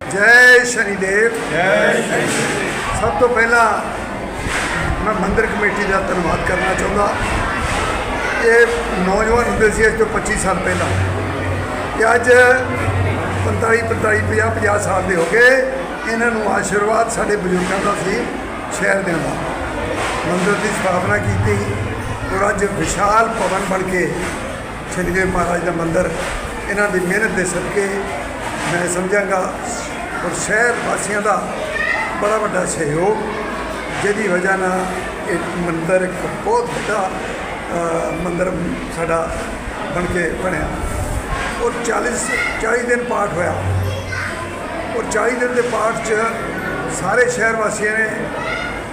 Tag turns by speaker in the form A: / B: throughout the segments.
A: ਜੈ ਸ਼ਨੀਦੇਵ ਸਭ ਤੋਂ ਪਹਿਲਾਂ ਮੈਂ ਮੰਦਿਰ ਕਮੇਟੀ ਦਾ ਧੰਨਵਾਦ ਕਰਨਾ ਚਾਹੁੰਦਾ। ਇਹ ਨੌਜਵਾਨ ਹੁੰਦੇ ਸੀ ਅੱਜ ਤੋਂ 25 ਸਾਲ ਪਹਿਲਾਂ। ਤੇ ਅੱਜ 45 45 50 50 ਸਾਲ ਦੇ ਹੋ ਗਏ। ਇਹਨਾਂ ਨੂੰ ਆਸ਼ੀਰਵਾਦ ਸਾਡੇ ਬਜ਼ੁਰਗਾਂ ਦਾ ਸੀ ਸ਼ਹਿਰ ਦੇ ਦਾ ਮੰਦਿਰ ਦੀ ਸਥਾਪਨਾ ਕੀਤੀ। ਔਰ ਅੱਜ ਵਿਸ਼ਾਲ ਭਵਨ ਬਣ ਕੇ ਸ਼੍ਰੀ ਮਹਾਰਾਜ ਦਾ ਮੰਦਿਰ ਇਹਨਾਂ ਦੀ ਮਿਹਨਤ ਦੇ ਸਦਕੇ ਮੈਂ ਸਮਝਾਂਗਾ ਔਰ ਸ਼ਹਿਰ ਵਾਸੀਆਂ ਦਾ ਬੜਾ ਵੱਡਾ ਸਹਿਯੋਗ, ਜਿਹਦੀ ਵਜ੍ਹਾ ਨਾਲ ਇਹ ਮੰਦਰ ਇੱਕ ਬਹੁਤ ਵੱਡਾ ਮੰਦਰ ਸਾਡਾ ਬਣ ਕੇ ਬਣਿਆ। ਔਰ 40 40 ਦਿਨ ਪਾਠ ਹੋਇਆ। ਔਰ 40 ਦਿਨ ਦੇ ਪਾਠ 'ਚ ਸਾਰੇ ਸ਼ਹਿਰ ਵਾਸੀਆਂ ਨੇ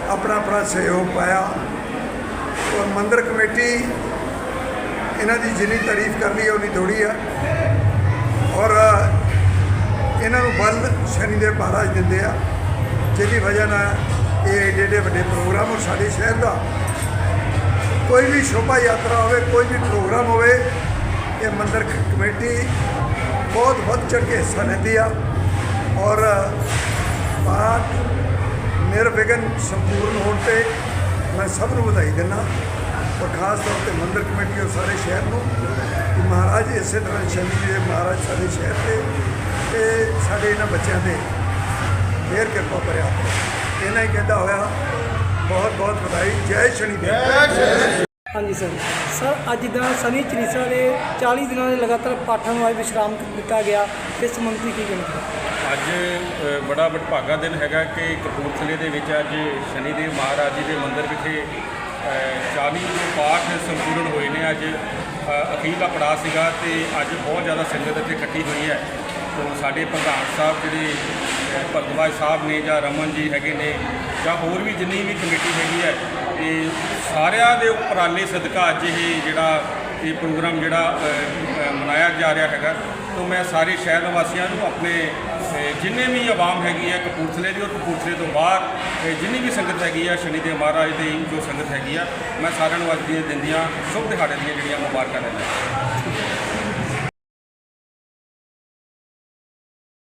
A: ਆਪਣਾ ਆਪਣਾ ਸਹਿਯੋਗ ਪਾਇਆ। ਔਰ ਮੰਦਰ ਕਮੇਟੀ ਇਹਨਾਂ ਦੀ ਜਿੰਨੀ ਤਾਰੀਫ ਕਰ ਲਈ ਉਨੀ ਥੋੜੀ ਆ। ਔਰ ਇਹਨਾਂ ਨੂੰ ਬਲ ਸ਼ਨੀ ਸ਼ਨੀਦੇਵ ਮਹਾਰਾਜ ਦਿੰਦੇ ਆ, ਜਿਹਦੀ ਵਜ੍ਹਾ ਨਾਲ ਇਹ ਏਡੇ ਵੱਡੇ ਪ੍ਰੋਗਰਾਮ ਔਰ ਸਾਡੇ ਸ਼ਹਿਰ ਦਾ, ਕੋਈ ਵੀ ਸ਼ੋਭਾ ਯਾਤਰਾ ਹੋਵੇ, ਕੋਈ ਵੀ ਪ੍ਰੋਗਰਾਮ ਹੋਵੇ, ਇਹ ਮੰਦਰ ਕਮੇਟੀ ਬਹੁਤ ਵੱਧ ਚੜ੍ਹ ਕੇ ਹਿੱਸਾ ਲੈਂਦੀ ਆ। ਔਰ, ਪਾਠ ਨਿਰਵਿਘਨ ਸੰਪੂਰਨ ਹੋਣ ਤੇ ਮੈਂ ਸਭ ਨੂੰ ਵਧਾਈ ਦਿੰਦਾ। ਔਰ ਖਾਸ ਤੌਰ ਤੇ ਮੰਦਿਰ ਕਮੇਟੀ ਔਰ ਸਾਰੇ ਸ਼ਹਿਰ ਨੂੰ ਕਿ ਮਹਾਰਾਜ ਇਸੇ ਤਰ੍ਹਾਂ ਸ਼ਨੀ ਦੇ ਮਹਾਰਾਜ ਸਾਡੇ ਸ਼ਹਿਰ ਤੇ ਤੇ ਸਾਡੇ ਇਹਨਾਂ ਬੱਚਿਆਂ ਤੇ ਮਿਹਰ ਕਿਰਪਾ ਕਰਿਆ ਇਹਨਾਂ ਹੀ ਕਹਿੰਦਾ ਹੋਇਆ ਬਹੁਤ ਬਹੁਤ ਵਧਾਈ। ਜੈ ਸ਼ਨੀ ਦੇਵ।
B: ਹਾਂਜੀ ਸਰ। ਸਰ ਅੱਜ ਦਾ ਸਨੀ ਚਲੀਸਾ ਦੇ 40 ਦਿਨਾਂ ਦੇ ਲਗਾਤਾਰ ਪਾਠਾਂ ਨੂੰ ਅੱਜ ਵਿਸ਼ਰਾਮ ਦਿੱਤਾ ਗਿਆ। ਇਸ ਸੰਬੰਧੀ ਕੀ ਚਾਹੁੰਦੇ
C: ਅੱਜ ਬੜਾ ਵਡਭਾਗਾ ਦਿਨ ਹੈਗਾ ਕਿ ਕਪੂਰਥਲੇ ਦੇ ਵਿੱਚ ਅੱਜ ਸ਼ਨੀਦੇਵ ਮਹਾਰਾਜ ਜੀ ਦੇ ਮੰਦਿਰ ਵਿਖੇ ਅ, 40 ਜੋ ਪਾਠ ਸੰਪੂਰਨ ਹੋਏ ਨੇ। ਅੱਜ ਅਖੀਰ ਦਾ ਪੜਾਅ ਸੀਗਾ ਤੇ ਅੱਜ ਬਹੁਤ ਜ਼ਿਆਦਾ ਸੰਗਤ ਇੱਥੇ ਇਕੱਠੀ ਹੋਈ ਹੈ। ਤੋਂ ਸਾਡੇ ਪ੍ਰਧਾਨ ਸਾਹਿਬ ਜਿਹੜੇ ਅ, ਸਾਹਿਬ ਨੇ ਜਾਂ ਰਮਨ ਜੀ ਹੈਗੇ ਨੇ ਜਾਂ ਹੋਰ ਵੀ ਜਿੰਨੀ ਵੀ ਕਮੇਟੀ ਹੈਗੀ ਹੈ ਤੇ ਸਾਰਿਆਂ ਦੇ ਉਪਰਾਲੇ ਸਦਕਾ ਅੱਜ ਇਹ ਜਿਹੜਾ ਇਹ ਪ੍ਰੋਗਰਾਮ ਜਿਹੜਾ ਮਨਾਇਆ ਜਾ ਰਿਹਾ ਹੈਗਾ। ਤੋਂ ਮੈਂ ਸਾਰੇ ਸ਼ਹਿਰ ਵਾਸੀਆਂ ਨੂੰ ਆਪਣੇ ਜਿੰਨੇ ਵੀ ਆਵਾਮ ਹੈਗੀ ਹੈ ਕਪੂਰਥਲੇ ਦੀ ਔਰ ਕਪੂਰਥਲੇ ਤੋਂ ਬਾਹਰ ਜਿੰਨੀ ਵੀ ਸੰਗਤ ਹੈਗੀ ਆ ਸ਼ਨੀ ਸ਼ਨੀਦੇਵ ਮਹਾਰਾਜ ਦੀ ਜੋ ਸੰਗਤ ਹੈਗੀ ਆ, ਮੈਂ ਸਾਰਿਆਂ ਨੂੰ ਅੱਜ ਦੀਆਂ ਦਿਨ ਦੀਆਂ ਸ਼ੁਭ ਦਿਹਾੜੇ ਦੀਆਂ ਜਿਹੜੀਆਂ ਮੁਬਾਰਕਾਂ ਦਿੰਦਾ